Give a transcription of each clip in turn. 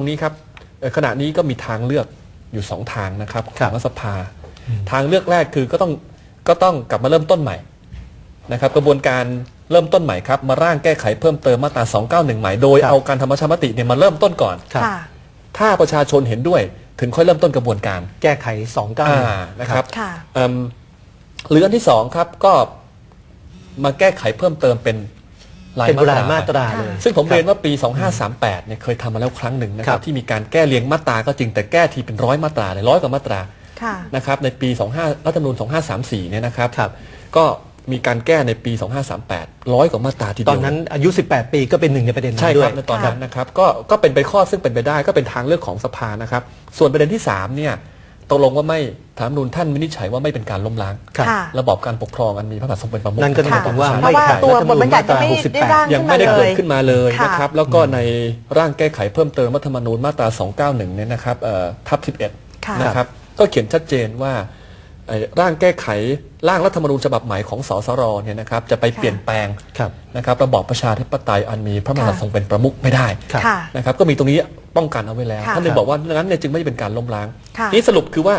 ตรงนี้ครับเอ่อขณะนี้ก็มีทางเลือกอยู่สองทางนะครับขครัองบรัฐสภา ทางเลือกแรกคือก็ต้องก็ต้องกลับมาเริ่มต้นใหม่นะครับ กระบวนการเริ่มต้นใหม่ครับมาร่างแก้ไขเพิ่มเติมมาตรา 291 ใหม่โดยครับเอาการทำประชามติเนี่ยมาเริ่มต้นก่อนครับค่ะถ้าประชาชนเห็นด้วยถึงค่อยเริ่มต้นกระบวนการ แก้ไข2องเก้าอ่านะครับค่ะเอิ่มหรืออันที่สองครับก็มาแก้ไขเพิ่มเติมเป็น รายเป็นมาตรายรามาตราค่ะเลย ซึ่งผมคบเรียนว่าปี 2538เนี่ยเคยทำมาแล้วครั้งหนึ่งนะคครัรับบที่มีการแก้เรียงมาตราก็จริงแต่แก้ทีเป็นร้อยมาตราเลยร้อยกว่ามาตราค่ะนะครับในปี 25รัฐธรรมนูญ2534เนี่ยนะครับครับก็มีการแก้ในปี 2538 ร้อยกว่ามาตราทีเดีตยวอนนั้นอายุ 18 ปีก็เป็นหนึ่งในประเด็นนั้ใช่นด้ควยรับในตอนนั้นนะครับก็ก็เป็นไปข้อซึ่งเป็นไปได้ก็เป็นทางเลือกของสภานะครับ ส่วนประเด็นที่3เนี่ย ตกลงว่าไม่ฐานรัฐธรรมนูญท่านวินิจฉัยว่าไม่เป็นการล้มล้าง ครับ ค่ะ ระบอบการปกครองอันมีพระมหากษัตริย์ทรงเป็นประมุขนั่นก็หมายความว่าเพไม่ราะว่าขัดตัวรัฐธรรบมทนูบัญญญัมาติตยังราไม่ได้68ร่างยังขึ้นไม่มาได้เลเกิดย ขึ้นมาเลยค่ะ นะครับ แล้วก็ในร่างแก้ไขเพิ่มเติมรัฐธรรมนูญมาตรา 291 เนี่ยนะครับเอ่อทับ ค่ะ 11 นะครับ ก็เขียนชัดเจนว่าไอ้ร่างแก้ไขร่างรัฐธรรมนูญฉบับใหม่ของสสรเนี่ยนะครับจะไปเปลี่ยนแปลงครับ นะครับระบอบประชาธิปไตยอันมีพระมหากษัตริย์ทรงเป็นประมุขไม่ได้ครับค่ะ นะครับก็มีตรงนี้ ป้องกันเอาไว้แล้วค่ะท่านเลยบอกว่านั้นเนี่ยจึงไม่เป็นการล้มล้าง ค่ะ นี่สรุปคือว่า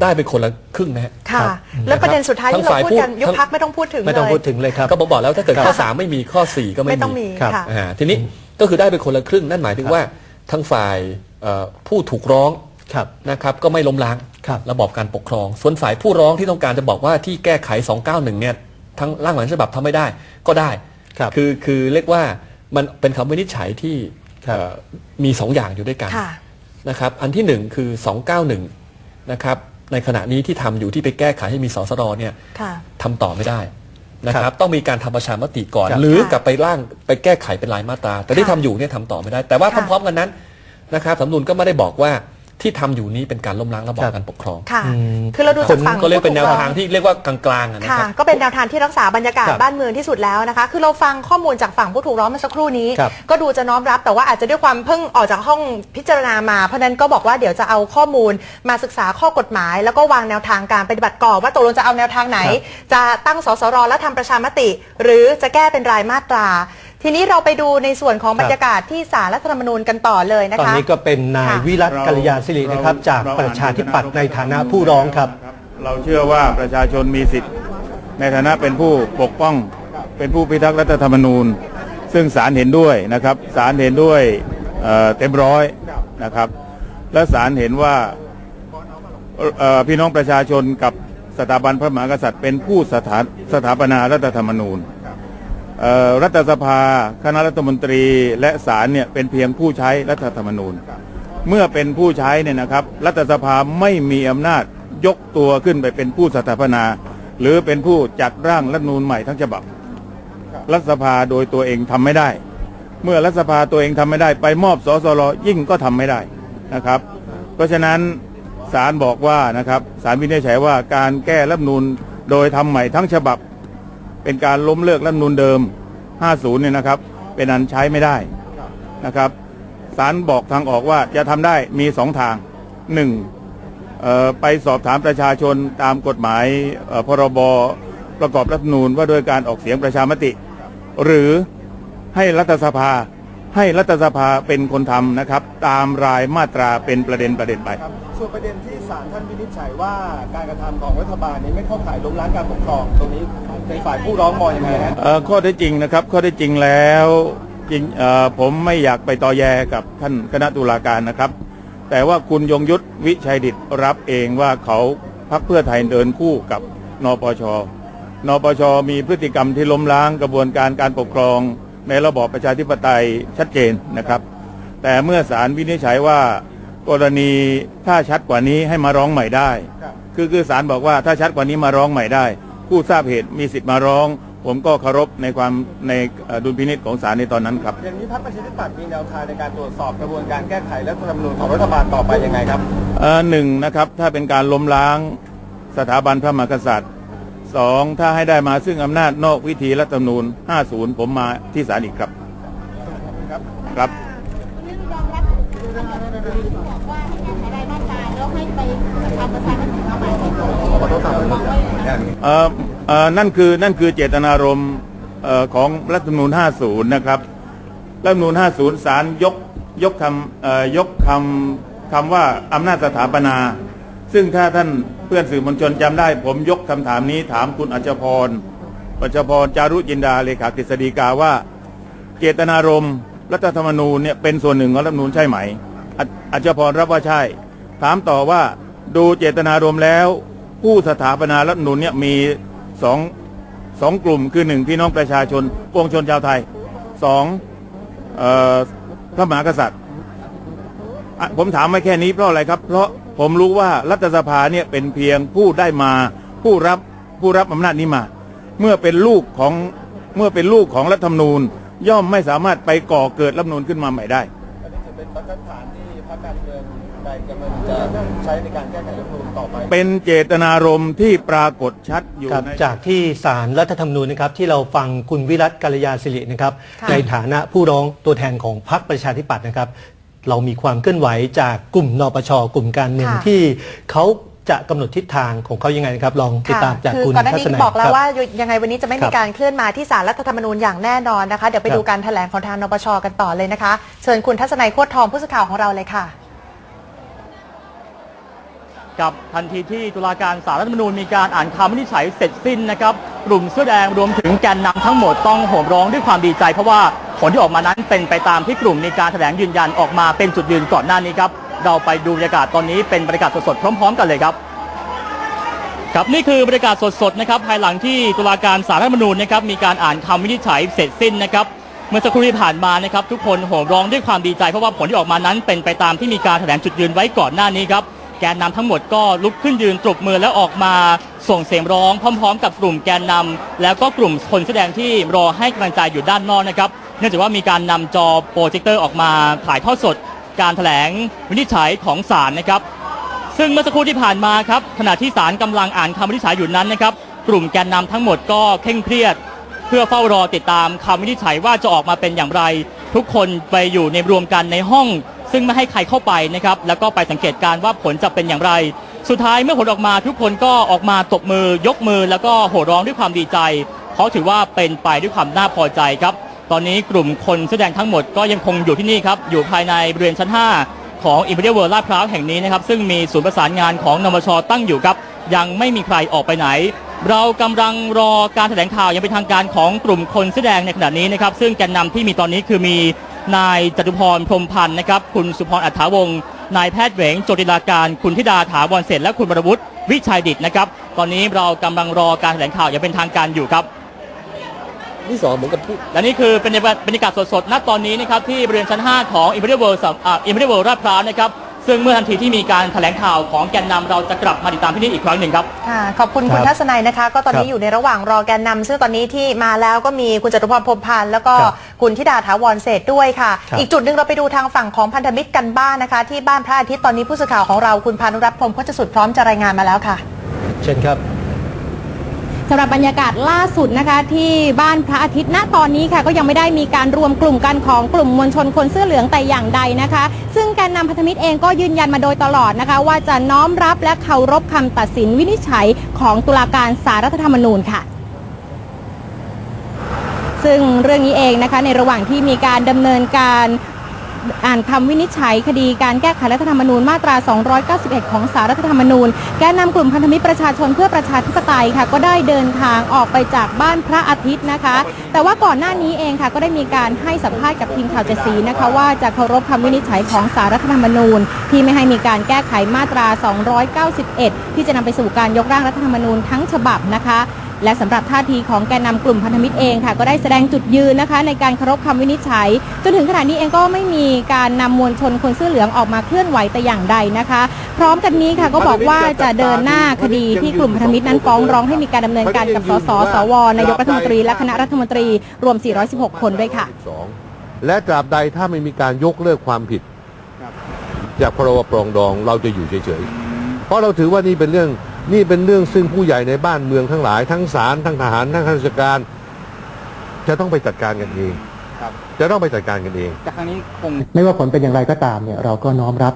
ได้เป็นคนละครึ่งนะฮะ ค่ะ ครับ แล้วประเด็นสุดท้ายทั้ที่งเราฝ่ายพูดกันผู้ยุบทั้งพักไม่ต้องพูดถึงไม่ต้องเลยพูดถึงเลยครับ ก็ผมบอกแล้วถ้าเกิดข้อค่ะ3ไม่มีข้อ 4 ก็ไม่ไม่ต้องมีครับ ค่ะ อ่าทีนี้ก็คือได้เป็นคนละครึ่งนั่นหมายถึงว่าทั้งฝ่ายเอ่อผู้ถูกร้อง ครับ นะครับก็ไม่ล้มล้างครับระบอบการปกครอง ส่วนฝ่ายผู้ร้องที่ต้องการจะบอกว่าที่แก้ไข 291 เนี่ยทั้งร่างหลังฉบับทำไม่ได้ก็ได้ ครับอคือเรียกว่ามันเป็นคำวินิจฉัยที่ครับเอ่อ มี 2 อย่างอยู่ด้วยกันค่ะนะครับอันที่ 1 คือ 291นะครับในขณะนี้ที่ทำอยู่ที่ไปแก้ไขให้มีสสรเนี่ยค่ะทำต่อไม่ได้นะคครัรับบต้องมีการทำประชามติก่อนครับหรือค่ะกลับไปร่างไปแก้ไขเป็นรายมาตรา แต่ที่ค่ะทำอยู่เนี่ยทำต่อไม่ได้ แต่ว่าค่ะพร้อมๆกันนั้นนะครับสำนุนก็ไม่ได้บอกว่า ที่ทำอยู่นี้เป็นการล้มล้างระบอบการปกครองค่ะ อืมคือเราดูจากฝั่งก็เรียกเป็นแนวผู้ถูทางที่เรียกว่ากลางๆอะนะค่ะ ครับ ก็เป็นแนวทางที่รักษาบรรยากาศครับบ้านเมืองที่สุดแล้วนะคะ คือเราฟังข้อมูลจากฝั่งผู้ถูกร้องเมื่อสักครู่นี้ ครับ ก็ดูจะน้อมรับแต่ว่าอาจจะด้วยความเพิ่งออกจากห้องพิจารณามา เพราะฉะนั้นก็บอกว่าเดี๋ยวจะเอาข้อมูลมาศึกษาข้อกฎหมาย แล้วก็วางแนวทางการปฏิบัติก่อนว่าตกลงจะเอาแนวทางไหนครับจะตั้งสสรและทำประชามติ หรือจะแก้เป็นรายมาตรา ทีนี้เราไปดูในส่วนของบรรยากาศที่ศาลรัฐธรรมนูญกันต่อเลยนะคะตอนนี้ก็เป็นนายค่ะ วิรัตกัลยาศิรินะครับ จากประชาธิปัตย์ในฐานะผู้ร้องครับ เราเชื่อว่าประชาชนมีสิทธิ์ ในฐานะเป็นผู้ปกป้อง เป็นผู้พิทักษ์รัฐธรรมนูญ ซึ่งศาลเห็นด้วยนะครับศาลเห็นด้วยเอ่อเต็มร้อยนะครับ และศาลเห็นว่าเอ่อพี่น้องประชาชนกับสถาบันพระมหากษัตริย์ เป็นผู้สถาสถาปนารัฐธรรมนูญเอ่อ รัฐสภา คณะรัฐมนตรีและศาลเนี่ยเป็นเพียงผู้ใช้รัฐธรรมนูญ เมื่อเป็นผู้ใช้เนี่ยนะครับ รัฐสภาไม่มีอำนาจยกตัวขึ้นไปเป็นผู้สถาปนา หรือเป็นผู้จัดร่างรัฐนูญใหม่ทั้งฉบับ รัฐสภาโดยตัวเองทำไม่ได้ เมื่อรัฐสภาตัวเองทำไม่ได้ ไปมอบสสรยิ่งก็ทำไม่ได้นะครับ เพราะฉะนั้นศาลบอกว่านะครับศาลวินิจฉัยว่าการแก้รัฐนูญโดยทำใหม่ทั้งฉบับ เป็นการล้มเลิกรัฐธรรมนูญเดิม 50 เนี่ยนะครับ เป็นอันใช้ไม่ได้นะครับศาลบอกทางออกว่าจะทำได้มีสองทางหนึ่งไปสอบถามประชาชนตามกฎหมายพรบประกอบรัฐธรรมนูญว่าโดยการออกเสียงประชามติ หรือให้รัฐสภา ให้รัฐสภาเป็นคนทำนะครับ ตามรายมาตราเป็นประเด็นประเด็นไป ครับส่วนประเด็นที่ศาลท่านวินิจฉัยว่าการกระทำของรัฐบาลนี้ไม่เข้าข่ายล้มล้างการปกครอง ตรงนี้ในฝ่ายผู้ร้องมองยังไงฮะ เอ่อข้อเท็จจริงนะครับข้อเท็จจริงแล้วจริงเอ่อผมไม่อยากไปต่อแยกับท่านคณะตุลาการนะครับ แต่ว่าคุณยงยุทธวิชัยดิตรับเองว่าเขาพักเพื่อไทยเดินคู่กับนปชนปชมีพฤติกรรมที่ล้มล้างกระบวนการการปกครอง ในระบอบประชาธิปไตยชัดเจนนะครับ แต่เมื่อศาลวินิจฉัยว่ากรณีถ้าชัดกว่านี้ให้มาร้องใหม่ได้ครับคือคือศาลบอกว่าถ้าชัดกว่านี้มาร้องใหม่ได้ ผู้ทราบเหตุมีสิทธิ์มาร้อง ผมก็เคารพในความในเอ่อดุลพินิจของศาลในตอนนั้นครับอย่างนี้พรรคประชาธิปัตย์มีแนวทางในการตรวจสอบกระบวนการแก้ไขรัฐธรรมนูญของรัฐบาลต่อไปยังไงครับเอ่อหนึ่งนะครับถ้าเป็นการล้มล้างสถาบันพระมหากษัตริย์ สองถ้าให้ได้มาซึ่งอำนาจนอกวิธีรัฐธรรมนูญ 50 ผมมาที่ศาลอีกครับ ครับเรื่องรองรับที่บอกว่าให้แก้ไขรายมาตราแล้วให้ไปทำประชามติมาใหม่ในตัวนี้มองไว้ยังไงเอ่อเอ่อนั่นคือนั่นคือเจตนารมณ์เอ่อของรัฐธรรมนูญ 50 นะครับ รัฐธรรมนูญ 50 ศาลยกยกคำเอ่อยกคำคำว่าอำนาจสถาปนา ซึ่งถ้าท่านเพื่อนสื่อมวลชนจำได้ ผมยกคำถามนี้ถามคุณอัจพรอัจพรจารุจินดาเลขากฤษฎีกาว่า เจตนารมณ์รัฐธรรมนูญเนี่ยเป็นส่วนหนึ่งของรัฐธรรมนูญใช่ไหมอัจพรรับว่าใช่ ถามต่อว่าดูเจตนารมณ์แล้ว ผู้สถาปนารัฐธรรมนูญเนี่ยมีสองสองกลุ่มคือหนึ่งพี่น้องประชาชนปวงชนชาวไทยสองเอ่อพระมหากษัตริย์ ผมถามมาแค่นี้เพราะอะไรครับ เพราะ ผมรู้ว่ารัฐสภาเนี่ยเป็นเพียงผู้ได้มาผู้รับผู้รับอำนาจนี้มา เมื่อเป็นลูกของเมื่อเป็นลูกของรัฐธรรมนูญ ย่อมไม่สามารถไปก่อเกิดรัฐธรรมนูญขึ้นมาใหม่ได้อันนี้จะเป็นบรรทัดฐานที่พรรคการเมืองใดกำลังจะใช้ในการแก้ไขรัฐธรรมนูญต่อไป เป็นเจตนารมณ์ที่ปรากฏชัดอยู่ครับใน จากที่สารรัฐธรรมนูญนะครับที่เราฟังคุณวิรัตกัลยาศิรินะครับค่ะในฐานะผู้ร้องตัวแทนของพรรคประชาธิปัตย์นะครับ เรามีความเคลื่อนไหวจากกลุ่มนปชกลุ่มการเมืองค่ะ ที่เขาจะกำหนดทิศทางของเขายังไงนะครับ ลองติดตามจากคือคุณก่อนหน้าทันี้ศนัยบอกแล้วครับ ว่ายังไงวันนี้จะไม่ครัมีบการเคลื่อนมาที่ศาลรัฐธรรมนูญอย่างแน่นอนนะคะ เดี๋ยวไปครับดูการแถลงของทางนปชกันต่อเลยนะคะ เชิญคุณทัศนัยโคตรทองผู้สื่อข่าวของเราเลยค่ะ กับทันทีที่ตุลาการสารรัฐธรรมนูญมีการอ่านคำวินิจฉัยเสร็จสิ้นนะครับ กลุ่มเสื้อแดงรวมถึงแกนนำทั้งหมดต้องโห่มร้องด้วยความดีใจเพราะว่า ผลที่ออกมานั้นเป็นไปตามที่กลุ่มมีการแถลงยืนยันออกมาเป็นจุดยืนก่อนหน้านี้ครับ เราไปดูบรรยากาศตอนนี้เป็นบรรยากาศสดๆพร้อม ๆ กันเลยครับ ครับนี่คือบรรยากาศสดๆนะครับภายหลังที่ตุลาการสารรัฐธรรมนูญนะครับมีการอ่านคำวินิจฉัยเสร็จสิ้นนะครับเมื่อสักครู่ที่ผ่านมานะครับทุกคนโห่ร้องด้วยความดีใจเพราะว่าผลที่ออกมานั้น เป็นไปตามที่มีการแถลงจุดยืนไว้ก่อนหน้านี้ครับแกนนำทั้งหมดก็ลุกขึ้นยืนตบมือแล้วออกมาส่งเสียงร้องพร้อม ๆ กับกลุ่มแกนนำแล้วก็กลุ่มคนแสดงที่รอให้กำลังใจอยู่ด้านนอกนะครับ เนื่องจากว่ามีการนำจอโปรเจคเตอร์ออกมาถ่ายทอดสด การแถลงวินิจฉัยของศาลนะครับ ซึ่งเมื่อสักครู่ที่ผ่านมาครับขณะที่ศาลกำลังอ่านคำวินิจฉัยอยู่นั้นนะครับ กลุ่มแกนนำทั้งหมดก็เคร่งเครียด เพื่อเฝ้ารอติดตามคำวินิจฉัยว่าจะออกมาเป็นอย่างไร ทุกคนไปอยู่ในรวมกันในห้อง ซึ่งไม่ให้ใครเข้าไปนะครับแล้วก็ไปสังเกตการว่าผลจะเป็นอย่างไร สุดท้ายเมื่อผลออกมาทุกคนก็ออกมาตบมือยกมือ แล้วก็โห่ร้องด้วยความดีใจเพราะถือว่าเป็นไปด้วยความน่าพอใจครับ ตอนนี้กลุ่มคนแสอแดงทั้งหมดก็ยังคงอยู่ที่นี่ครับ อยู่ภายในบริเวณชั้น 5 ของ i m p e r i a l World ลาดพร้าวแห่งนี้นะครับ ซึ่งมีศูนย์ประสานงานของนมชตั้งอยู่ครับ ยังไม่มีใครออกไปไหน เรากำลังรอการแถลงข่าวย่างเป็นทางการของกลุ่มคนแสอแดงในขณะนี้นะครับ ซึ่งแกนนำที่มีตอนนี้คือมีนายจตุพรพรมพันธ์นะครับ คุณสุพรอัฏฐาวงศ์นายแพทย์เหวงโจติลาการ คุณธิดาถาวรเสร็จและคุณบรวุฒิวิชัยดิตนะครับ ตอนนี้เรากำลังรอการแถลงข่าวอย่างเป็นทางการอยู่ครับ ที่สองเหมือนกับพูด และนี่คือเป็นบรรยากาศสดๆ ณ ตอนนี้นะครับที่บริเวณชั้น 5 ของ Imperial World สำอ่า Imperial World ลาดพร้าวนะครับ ซึ่งเมื่อทันทีที่มีการแถลงข่าวของแกนนำเราจะกลับมาติดตามที่นี่อีกครั้งหนึ่งครับ ค่ะขอบคุณครับคุณทัศนัยนะคะ ก็ตอนนี้ครับอยู่ในระหว่างรอแกนนำซึ่งตอนนี้ที่มาแล้วก็มีคุณจตุพรพรหมพันธ์แล้วก็ครับคุณธิดาถาวรเศรษฐ์ด้วยค่ะ ครับอีกจุดหนึ่งเราไปดูทางฝั่งของพันธมิตรกันบ้านนะคะ ที่บ้านพระอาทิตย์ตอนนี้ผู้สื่อข่าวของเราคุณพานุรัตน์พรหมโคชสุดพร้อมจะรายงานมาแล้วค่ะ เช่นครับ สำหรับบรรยากาศล่าสุดนะคะ ที่บ้านพระอาทิตย์ณตอนนี้ค่ะ ก็ยังไม่ได้มีการรวมกลุ่มกันของกลุ่มมวลชนคนเสื้อเหลืองแต่อย่างใดนะคะ ซึ่งการนำพันธมิตรเองก็ยืนยันมาโดยตลอดนะคะ ว่าจะน้อมรับและเคารพคำตัดสินวินิจฉัยของตุลาการสารรัฐธรรมนูญค่ะซึ่งเรื่องนี้เองนะคะในระหว่างที่มีการดำเนินการ อ่านคำวินิจฉัยคดีการแก้ไขรัฐธรรมนูญมาตรา 291 ของสารรัฐธรรมนูญ แกนนำกลุ่มพันธมิตรประชาชนเพื่อประชาธิปไตยค่ะ ก็ได้เดินทางออกไปจากบ้านพระอาทิตย์นะคะ แต่ว่าก่อนหน้านี้เองค่ะ ก็ได้มีการให้สัมภาษณ์กับทีมข่าวเจสีนะคะ ว่าจะเคารพคำวินิจฉัยของสารรัฐธรรมนูญ ที่ไม่ให้มีการแก้ไขมาตรา 291 ที่จะนำไปสู่การยกร่างรัฐธรรมนูญทั้งฉบับนะคะ และสำหรับท่าทีของแกนนำกลุ่มพันธมิตรเองค่ะก็ได้แสดงจุดยืนนะคะ ในการเคารพคำวินิจฉัย จนถึงขณะนี้เองก็ไม่มีการนำมวลชนคนเสื้อเหลืองออกมาเคลื่อนไหวแต่อย่างใดนะคะ พร้อมกันนี้ค่ะก็บอกว่าจะเดินหน้าคดีที่กลุ่มพันธมิตรนั้นฟ้องร้องให้มีการดำเนินการกับสสสวนายกรัฐมนตรีและคณะรัฐมนตรีรวม 416 คนด้วยค่ะ12และตราบใดถ้าไม่มีการยกเลิกความผิดจากพรบปรองดองเราจะอยู่เฉยๆ เพราะเราถือว่านี่เป็นเรื่อง นี่เป็นเรื่องซึ่งผู้ใหญ่ในบ้านเมืองทั้งหลาย ทั้งศาลทั้งทหารทั้งข้าราชการ จะต้องไปจัดการกันเองครับจะต้องไปจัดการกันเองแต่ครั้งนี้คงไม่ว่าผลเป็นอย่างไรก็ตามเนี่ยเราก็น้อมรับ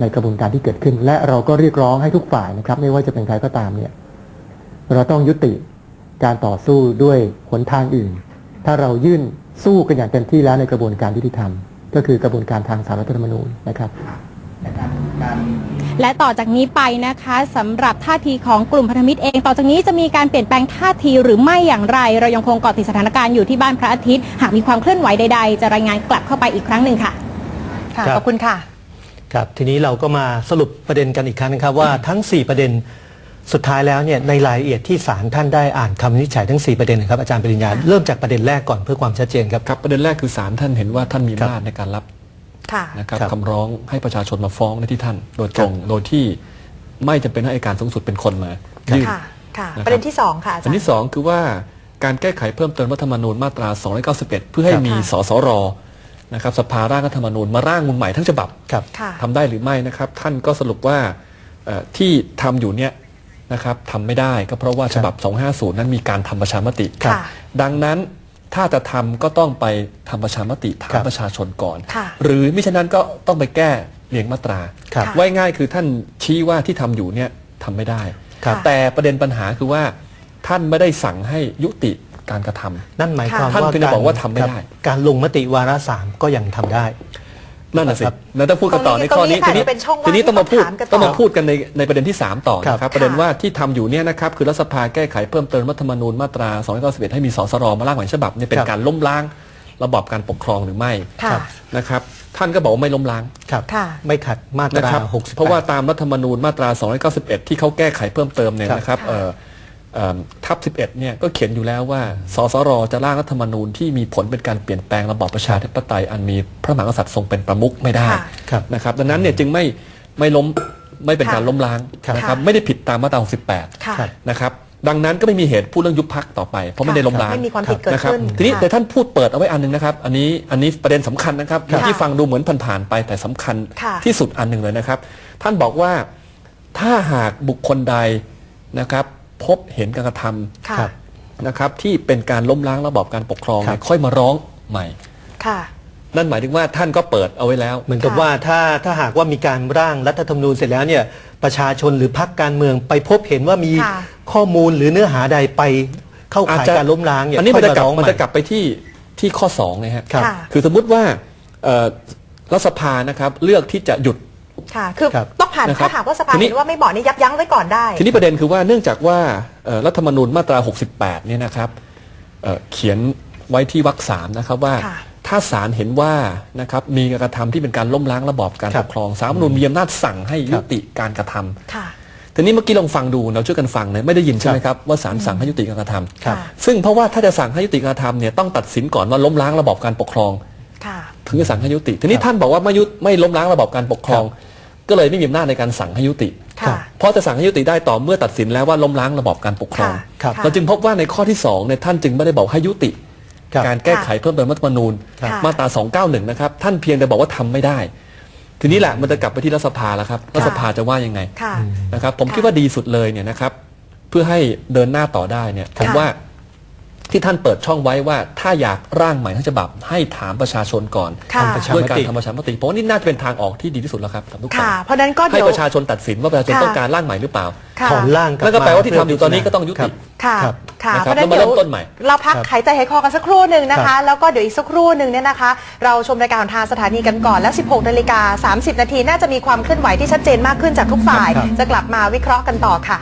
ในกระบวนการที่เกิดขึ้น และเราก็เรียกร้องให้ทุกฝ่ายนะครับ ไม่ว่าจะเป็นใครก็ตามเนี่ย เราต้องยุติการต่อสู้ด้วยหนทางอื่น ถ้าเรายื่นสู้กันอย่างเต็มที่แล้วในกระบวนการยุติธรรม ก็คือกระบวนการทางสารรัฐธรรมนูญนะครับ และต่อจากนี้ไปนะคะสำหรับท่าทีของกลุ่มพันธมิตรเอง ต่อจากนี้จะมีการเปลี่ยนแปลงท่าทีหรือไม่อย่างไร เรายังคงเกาะติดสถานการณ์อยู่ที่บ้านพระอาทิตย์ หากมีความเคลื่อนไหวใด ๆ จะรายงานกลับเข้าไปอีกครั้งหนึ่งค่ะค่ะครับขอบคุณค่ะครับทีนี้เราก็มาสรุปประเด็นกันอีกครั้งนะครับว่าทั้ง 4 ประเด็นสุดท้ายแล้วเนี่ยในรายละเอียดที่ศาลท่านได้อ่านคำวินิจฉัยทั้ง 4 ประเด็นนะครับอาจารย์ปริญญาเริ่มจากประเด็นแรกก่อนเพื่อความชัดเจนครับครับประเด็นแรกคือศาลท่านเห็นว่าท่านมีครับอำนาจในการรับค่ะ นะครับครับคำร้องให้ประชาชนมาฟ้องในที่ท่าน โดยตรงโดยที่ไม่จำเป็นให้อัยการสูงสุดเป็นคนมายื่นค่ะค่ะนะครับประเด็นที่สองค่ะอาจาอัรนย์ที่สองคือว่าการแก้ไขเพิ่มเติมรัฐธรรมนูญมาตรา 291 เพื่อให้ครับมีสสรนะครับสภาร่างรัฐธรรมนูญมาร่างมูลใหม่ทั้งฉบับครับค่ะทำได้หรือไม่นะครับ ท่านก็สรุปว่าเอ่อที่ทำอยู่เนี่ยนะครับทำไม่ได้ก็เพราะว่าฉบับ 250 นั้นมีการทำประชามติค่ะดังนั้น ถ้าจะทำก็ต้องไปทำประชามติถาครัมบประชาชนก่อนค่ะหรือมิฉะนั้นก็ต้องไปแก้เรียงมาตราครับค่ะไว้ง่ายคือท่านชี้ว่าที่ทำอยู่เนี่ยทำไม่ได้ครับแต่ประเด็นปัญหาคือว่าท่านไม่ได้สั่งให้ยุติการกระทำนั่นหมายความท่านว่าเพียงแต่บอกว่าทำไม่ได้ครับการลงมติวาระสามก็ยังทำได้ นั่นน่ะสิครับ แล้วต้องพูดกันต่อในตรงนี้ข้อนี้ตรงนี้ค่ะเป็นช่องว่างทีนี้ต้องมาพูดที่ต้องถามกันต่อต้องมาพูดกันในในประเด็นที่ 3 ต่อนะคครัรับบประเด็นว่าที่ทำอยู่เนี่ยนะครับคือรัฐสภาแก้ไขเพิ่มเติมรัฐธรรมนูญมาตรา 291 ให้มีสสรมาร่างใหม่ฉบับเนี่ยเป็นการล้มล้างระบอบการปกครองหรือไม่ค่ะ นะครับท่านก็บอกว่าไม่ล้มล้าง ครับ ค่ะ ไม่ขัดมาตนะราครับ68 เพราะว่าตามรัฐธรรมนูญมาตรา 291 ที่เขาแก้ไขเพิ่มเติมเนี่ยครับนะครับเอ่อเอิ่ม ทับ11เนี่ยก็เขียนอยู่แล้วว่าสสรจะร่างรัฐธรรมนูญที่มีผลเป็นการเปลี่ยนแปลงระบอบประชาธิปไตยอันมีพระมหากษัตริย์ทรงเป็นประมุขไม่ได้ค่ะครับนะครับ ดังนั้นเนี่ยจึงไม่ไม่ล้มไม่เป็นค่ะการล้มล้างครับนะครับค่ะไม่ได้ผิดตามมาตราค่ะ68นะครับดังนั้นก็ไม่มีเหตุพูดเรื่องยุบพักต่อไป เพราะไม่ได้ล้มล้างไม่มีความผิดเกิดนะครับขึ้นทีนี้ค่ะแต่ท่านพูดเปิดเอาไว้อันหนึงนะครับ อันนี้อันนี้ประเด็นสำคัญนะครับค่ะที่ฟังดูเหมือนผ่านๆไปแต่สำคัญค่ะที่สุดอันหนึ่งเลยนะครับ ท่านบอกว่าถ้าหากบุคคลใดนะครับ พบเห็นการกระทค่ะครับำนะครับที่เป็นการล้มล้างระบอบการปกครองครับ เนี่ยค่อยมาร้องใหม่ ค่ะ นั่นหมายถึงว่าท่านก็เปิดเอาไว้แล้ว เหมือนกับค่ะ ว่าถ้าถ้าหากว่ามีการร่างรัฐธรรมนูญเสร็จแล้วเนี่ยประชาชนหรือพรรคการเมืองไปพบเห็นว่ามีค่ะ ข้อมูลหรือเนื้อหาใดไปเข้าข่ายการล้มล้างเนี่ยอันนี้มันจะกลับค่อยาร้องมันให จะกลับไปที่ที่ข้อ2นะฮะครับ ค่ะ คือสมมุติว่าเอ่อรัฐสภานะครับเลือกที่จะหยุด ค่ะ คือครับ ต้องผ่านนะครับถ้าหากว่าสภาทีนี้ เห็นว่าไม่เหมาะนี่ยับยั้งไว้ก่อนได้ ทีนี้ประเด็นคือว่าเนื่องจากว่าเอ่อรัฐธรรมนูญมาตรา 68 เนี่ยนะครับเอ่อเขียนไว้ที่วรรคสามนะครับว่า ค่ะ ถ้าศาลเห็นว่านะครับมีการกระทำที่เป็นการล้มล้างระบอบการครัปบ กครองสาลรฐธรรมนูญมีอำนาจสั่งให้ครัยุบติการกระทำ ค่ะ ทีนี้เมื่อกี้ลองฟังดูเราช่วยกันฟังนะไม่ได้ยินใช่ไหมครับว่าศาลสั่งให้ยุติการกระทำครับซึ่งเพราะว่าถ้าจะสั่งให้ยุติการกระทำเนี่ยต้องตัดสินก่อนว่าล้มล้างระบอบการปกครอง ค่ะ ถึงจะสั่งให้ยุติ ทีนี้ครับท่านบอกว่าไม่ยุไม่ล้มล้างระบอบการปกครอง ก็เลยไม่มีอำนาจในการสั่งให้ยุติ ค่ะ เพราะจะสั่งให้ยุติได้ต่อเมื่อตัดสินแล้วว่าล้มล้างระบอบการปกครองค่ะครับค่ะ เราจึงพบว่าในข้อที่2เนี่ยท่านจึงไม่ได้บอกให้ยุติ ครับ การแก้ไขเพิ่มเติมรัฐธรรมนูญค่ะ มาตรา 291 นะครับ ท่านเพียงแต่บอกว่าทำไม่ได้ ทีนี้แหละมันจะกลับไปที่รัฐสภาแล้วครับรัฐสภาจะว่ายังไง ค่ะ นะครับผมค่ะคิดว่าดีสุดเลยเนี่ยนะครับเพื่อให้เดินหน้าต่อได้เนี่ยผมค่ะว่า ที่ท่านเปิดช่องไว้ว่าถ้าอยากร่างใหม่ทั้งฉบับให้ถามประชาชนก่อนค่ะทำประชามติด้วยการทำประชามติเพราะว่านี่น่าจะเป็นทางออกที่ดีที่สุดแล้วครับสำหรับทุกฝ่าค่ะ ยเพราะฉะนั้นก็ให้เดี๋ยว ประชาชนตัดสินว่าประชาชนค่ะ ต้องการร่างใหม่หรือเปล่าค่ะถอนร่างกลับนั่นก็แปลว่าที่เพื่ทำอยู่ตอนนี้ก็ต้องยุครัติ บ ค่ะครับค่ะนะครับเพราะฉะนั้นแล้วมาเดี๋ยวเริ่มต้นใหม่ เราพักครับหายใจหายคอกันสักครู่หนึ่งนะครัคะ บ แล้วก็เดี๋ยวอีกสักครู่หนึ่งเนี่ยนะคะ เราชมรายการของทางสถานีกันก่อนแล้ว 16นาฬิกา30 นาทีน่าจะมีความเคลื่อนไหวที่ชัดเจนมากขึ้นจากทุกฝ่ายครับจะกลับมาวิเคราะห์กันต่อค่ะ